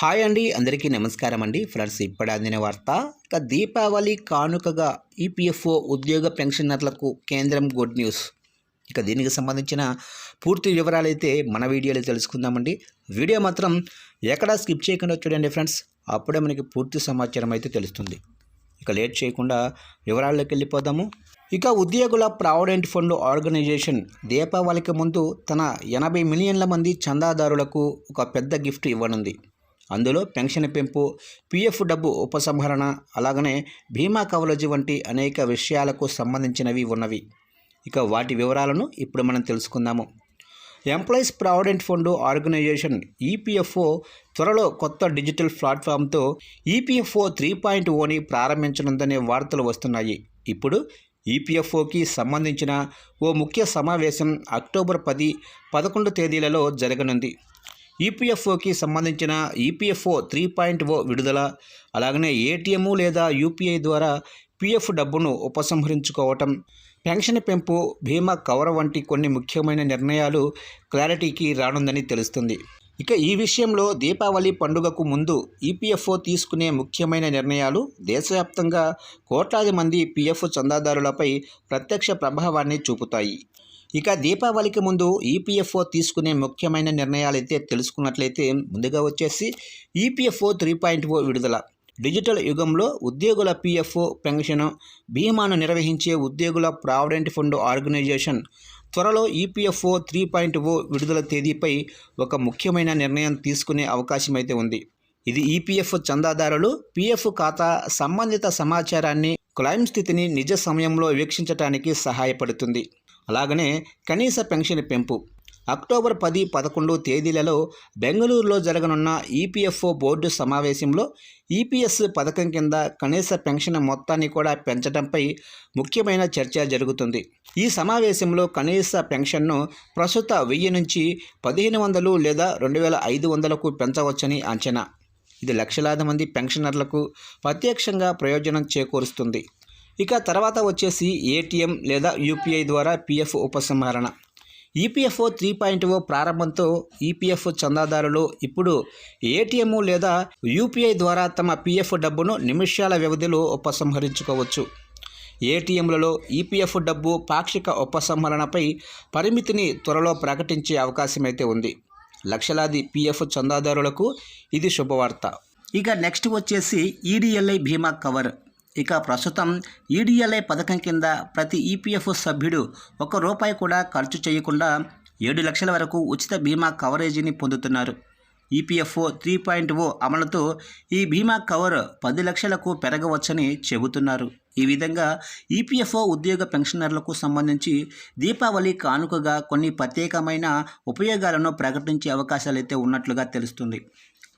Hi అండి అందరికీ నమస్కారం అండి. ఫ్రెండ్స్ ఇప్పుడు అందిన వార్త ఇక దీపావళి కానుకగా ఈపీఎఫ్ఓ ఉద్యోగ పెన్షనర్లకు కేంద్రం గుడ్ న్యూస్. ఇక దీనికి సంబంధించిన పూర్తి వివరాలు అయితే మన వీడియోలో తెలుసుకుందామండి. వీడియో మాత్రం ఎక్కడా స్కిప్ చేయకుండా చూడండి ఫ్రెండ్స్. అప్పుడే మనకి పూర్తి సమాచారం అయితే తెలుస్తుంది. ఇక లేట్ చేయకుండా వివరాల్లోకి వెళ్ళిపోదాము. ఇక ఉద్యోగుల ప్రావిడెంట్ ఫండ్ ఆర్గనైజేషన్ దీపావళికి ముందు తన ఎనభై మిలియన్ల మంది చందాదారులకు ఒక పెద్ద గిఫ్ట్ ఇవ్వనుంది. అందులో పెన్షన్ పెంపు పిఎఫ్ డబ్బు ఉపసంహరణ అలాగనే బీమా కవరేజ్ వంటి అనేక విషయాలకు సంబంధించినవి ఉన్నవి. ఇక వాటి వివరాలను ఇప్పుడు మనం తెలుసుకుందాము. Employees provident fund organisation EPFO త్వరలో కొత్త డిజిటల్ ప్లాట్ఫామ్తో ఈపీఎఫ్ఓ త్రీ పాయింట్ ఓని ప్రారంభించనుందనే వార్తలు వస్తున్నాయి. ఇప్పుడు ఈపీఎఫ్ఓకి సంబంధించిన ఓ ముఖ్య సమావేశం అక్టోబర్ పది పదకొండు తేదీలలో జరగనుంది. ఈపీఎఫ్ఓకి సంబంధించిన ఈపీఎఫ్ఓ త్రీ పాయింట్ ఓ విడుదల అలాగనే ఏటీఎం లేదా యూపీఐ ద్వారా పీఎఫ్ డబ్బును ఉపసంహరించుకోవటం పెన్షన్ పెంపు బీమా కవర్ వంటి కొన్ని ముఖ్యమైన నిర్ణయాలు క్లారిటీకి రానుందని తెలుస్తుంది. ఇక ఈ విషయంలో దీపావళి పండుగకు ముందు ఈపీఎఫ్ఓ తీసుకునే ముఖ్యమైన నిర్ణయాలు దేశవ్యాప్తంగా కోట్లాది మంది పీఎఫ్ చందాదారులపై ప్రత్యక్ష ప్రభావాన్ని చూపుతాయి. ఇక దీపావళికి ముందు ఈపీఎఫ్ఓ తీసుకునే ముఖ్యమైన నిర్ణయాలైతే తెలుసుకున్నట్లయితే ముందుగా వచ్చేసి ఈపీఎఫ్ఓ త్రీ పాయింట్ ఓ విడుదల. డిజిటల్ యుగంలో ఉద్యోగుల పీఎఫ్ఓ పెన్షన్ బీమాను నిర్వహించే ఉద్యోగుల ప్రావిడెంట్ ఫండ్ ఆర్గనైజేషన్. త్వరలో ఈపీఎఫ్ఓ త్రీ పాయింట్ ఓ విడుదల తేదీపై ఒక ముఖ్యమైన నిర్ణయం తీసుకునే అవకాశం అయితే ఉంది. ఇది ఈపీఎఫ్ చందాదారులు పీఎఫ్ ఖాతా సంబంధిత సమాచారాన్ని క్లైమ్ స్థితిని నిజ సమయంలో వీక్షించడానికి సహాయపడుతుంది. అలాగనే కనీస పెన్షన్ పెంపు. అక్టోబర్ పది పదకొండు తేదీలలో బెంగళూరులో జరగనున్న ఈపీఎఫ్ఓ బోర్డు సమావేశంలో ఈపీఎస్ పథకం కింద కనీస పెన్షన్ మొత్తాన్ని కూడా పెంచడంపై ముఖ్యమైన చర్చ జరుగుతుంది. ఈ సమావేశంలో కనీస పెన్షన్ను ప్రస్తుత వెయ్యి నుంచి పదిహేను వందలు లేదా రెండు వేల ఐదు వందలకు పెంచవచ్చని అంచనా. ఇది లక్షలాది మంది పెన్షనర్లకు ప్రత్యక్షంగా ప్రయోజనం చేకూరుస్తుంది. ఇక తర్వాత వచ్చేసి ఏటీఎం లేదా యూపీఐ ద్వారా పీఎఫ్ ఉపసంహరణ. ఈపీఎఫ్ఓ త్రీ పాయింట్ ఓ ప్రారంభంతో ఈపీఎఫ్ చందాదారులు ఇప్పుడు ఏటీఎం లేదా యూపీఐ ద్వారా తమ పీఎఫ్ డబ్బును నిమిషాల వ్యవధిలో ఉపసంహరించుకోవచ్చు. ఏటీఎంలలో ఈపీఎఫ్ డబ్బు పాక్షిక ఉపసంహరణపై పరిమితిని త్వరలో ప్రకటించే అవకాశమైతే ఉంది. లక్షలాది పీఎఫ్ చందాదారులకు ఇది శుభవార్త. ఇక నెక్స్ట్ వచ్చేసి ఈడీఎల్ఐ బీమా కవర్. ఇక ప్రస్తుతం ఈడీఎల్ఐ పథకం కింద ప్రతి ఈపీఎఫ్ సభ్యుడు ఒక రూపాయి కూడా ఖర్చు చేయకుండా ఏడు లక్షల వరకు ఉచిత బీమా కవరేజీని పొందుతున్నారు. ఈపీఎఫ్ఓ త్రీ పాయింట్ ఓ అమలుతో ఈ బీమా కవర్ పది లక్షలకు పెరగవచ్చని చెబుతున్నారు. ఈ విధంగా ఈపీఎఫ్ఓ ఉద్యోగ పెన్షనర్లకు సంబంధించి దీపావళి కానుకగా కొన్ని ప్రత్యేకమైన ఉపయోగాలను ప్రకటించే అవకాశాలు అయితే ఉన్నట్లుగా తెలుస్తుంది.